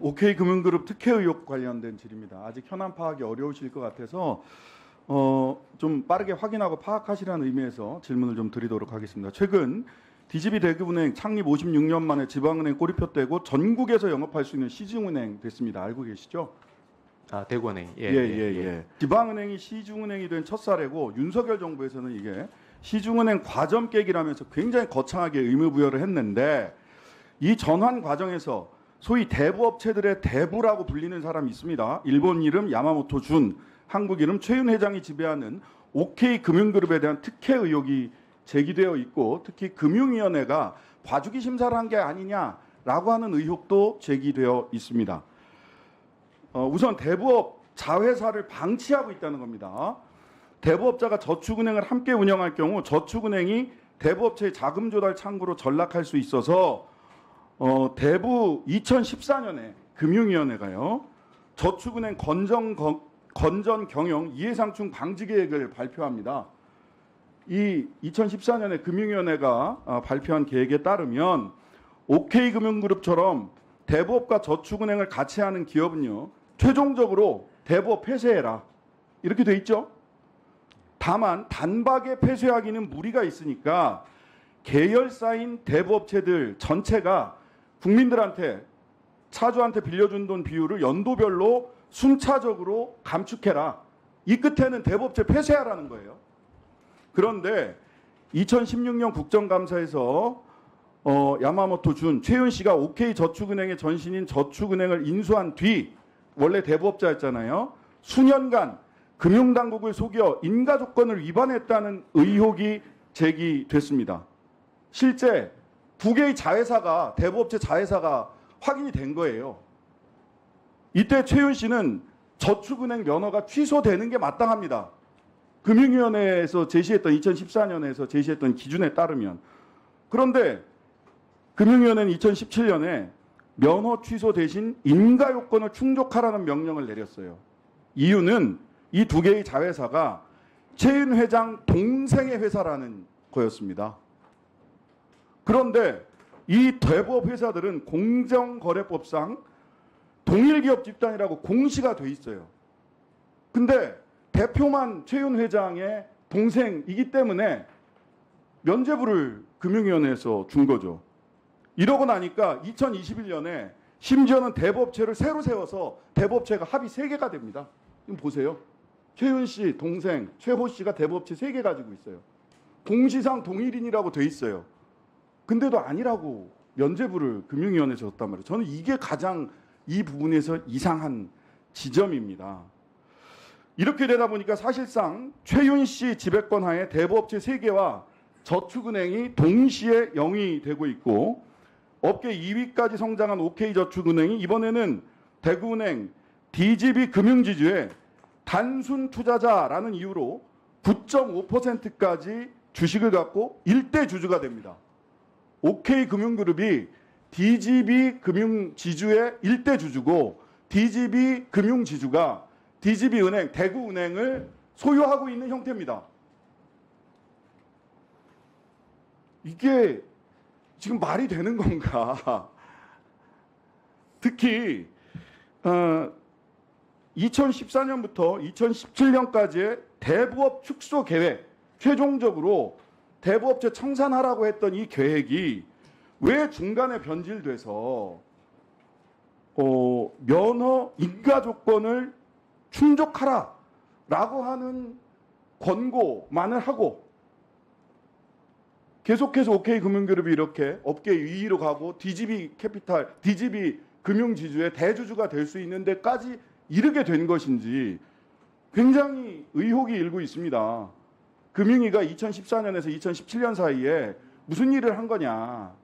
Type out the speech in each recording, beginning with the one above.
OK 금융그룹 특혜 의혹 관련된 질입니다. 아직 현안 파악이 어려우실 것 같아서 어, 좀 빠르게 확인하고 파악하시라는 의미에서 질문을 좀 드리도록 하겠습니다. 최근 DGB 대구은행 창립 56년 만에 지방은행 꼬리표되고 전국에서 영업할 수 있는 시중은행 됐습니다. 알고 계시죠? 아 대구은행 예, 예, 예. 지방은행이 시중은행이 된 첫 사례고 윤석열 정부에서는 이게 시중은행 과점 깨기라면서 굉장히 거창하게 의무 부여를 했는데 이 전환 과정에서 소위 대부업체들의 대부라고 불리는 사람이 있습니다. 일본 이름 야마모토 준, 한국 이름 최윤 회장이 지배하는 OK 금융그룹에 대한 특혜 의혹이 제기되어 있고 특히 금융위원회가 봐주기 심사를 한 게 아니냐라고 하는 의혹도 제기되어 있습니다. 어, 우선 대부업 자회사를 방치하고 있다는 겁니다. 대부업자가 저축은행을 함께 운영할 경우 저축은행이 대부업체의 자금 조달 창구로 전락할 수 있어서 어, 대부 2014년에 금융위원회가요 저축은행 건전 거- 건전 경영 이해상충 방지 계획을 발표합니다. 이 2014년에 금융위원회가 아, 발표한 계획에 따르면 OK금융그룹처럼 대부업과 저축은행을 같이 하는 기업은요 최종적으로 대부업 폐쇄해라 이렇게 돼 있죠. 다만 단박에 폐쇄하기는 무리가 있으니까 계열사인 대부업체들 전체가 국민들한테 차주한테 빌려준 돈 비율을 연도별로 순차적으로 감축해라. 이 끝에는 대부업체 폐쇄하라는 거예요. 그런데 2016년 국정감사에서 어, 야마모토 준 최윤 씨가 OK 저축은행의 전신인 저축은행을 인수한 뒤 원래 대부업자였잖아요. 수년간 금융당국을 속여 인가 조건을 위반했다는 의혹이 제기됐습니다. 실제 두 개의 자회사가 대부업체 자회사가 확인이 된 거예요. 이때 최윤 씨는 저축은행 면허가 취소되는 게 마땅합니다. 금융위원회에서 제시했던 2014년에서 제시했던 기준에 따르면 그런데 금융위원회는 2017년에 면허 취소 대신 인가 요건을 충족하라는 명령을 내렸어요. 이유는 이 두 개의 자회사가 최윤 회장 동생의 회사라는 거였습니다. 그런데 이 대부업 회사들은 공정거래법상 동일기업 집단이라고 공시가 돼 있어요. 근데 대표만 최윤 회장의 동생이기 때문에 면죄부를 금융위원회에서 준 거죠. 이러고 나니까 2021년에 심지어는 대법체를 새로 세워서 대법체가 합이 3개가 됩니다. 지금 보세요. 최윤 씨 동생 최호 씨가 대법체 3개 가지고 있어요. 공시상 동일인이라고 돼 있어요. 근데도 아니라고 면죄부를 금융위원회에 줬단 말이에요. 저는 이게 가장 이 부분에서 이상한 지점입니다. 이렇게 되다 보니까 사실상 최윤 씨 지배권 하에 대부업체 3개와 저축은행이 동시에 영위 되고 있고 업계 2위까지 성장한 OK저축은행이 이번에는 대구은행 DGB 금융지주에 단순 투자자라는 이유로 9.5%까지 주식을 갖고 일대 주주가 됩니다. OK금융그룹이 DGB 금융지주의 일대 주주고 DGB 금융지주가 DGB은행 대구은행을 소유하고 있는 형태입니다. 이게 지금 말이 되는 건가? 특히 어, 2014년부터 2017년까지의 대부업 축소 계획, 최종적으로 대부업체 청산하라고 했던 이 계획이 왜 중간에 변질돼서 어, 면허 인가 조건을 충족하라라고 하는 권고만을 하고 계속해서 OK 금융그룹이 이렇게 업계 2위로 가고 DGB 캐피탈, DGB 금융지주의 대주주가 될 수 있는 데까지 이르게 된 것인지 굉장히 의혹이 일고 있습니다. 금융위가 2014년에서 2017년 사이에 무슨 일을 한 거냐.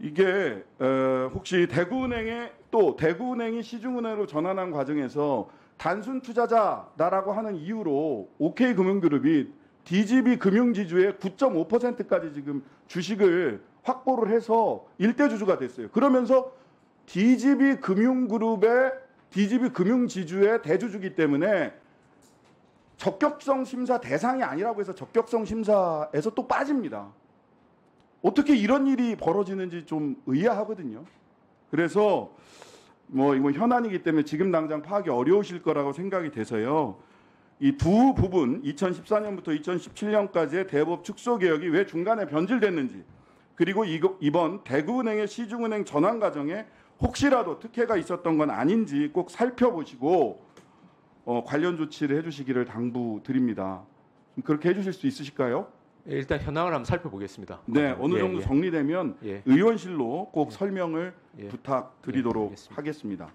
이게 어, 혹시 대구은행에 또 대구은행이 시중은행으로 전환한 과정에서 단순 투자자다라고 하는 이유로 OK금융그룹이 DGB 금융지주의 9.5%까지 지금 주식을 확보를 해서 일대 주주가 됐어요. 그러면서 DGB 금융그룹의 DGB 금융지주의 대주주기 때문에 적격성 심사 대상이 아니라고 해서 적격성 심사에서 또 빠집니다. 어떻게 이런 일이 벌어지는지 좀 의아하거든요. 그래서 뭐 이거 현안이기 때문에 지금 당장 파악이 어려우실 거라고 생각이 돼서요. 이 두 부분 2014년부터 2017년까지의 대법 축소 개혁이 왜 중간에 변질됐는지 그리고 이번 대구은행의 시중은행 전환 과정에 혹시라도 특혜가 있었던 건 아닌지 꼭 살펴보시고 어, 관련 조치를 해주시기를 당부드립니다. 그렇게 해주실 수 있으실까요? 예, 일단 현황을 한번 살펴보겠습니다. 네, 어느 예, 정도 예, 정리되면 예, 의원실로 꼭 설명을 예. 부탁드리도록 예, 알겠습니다. 하겠습니다.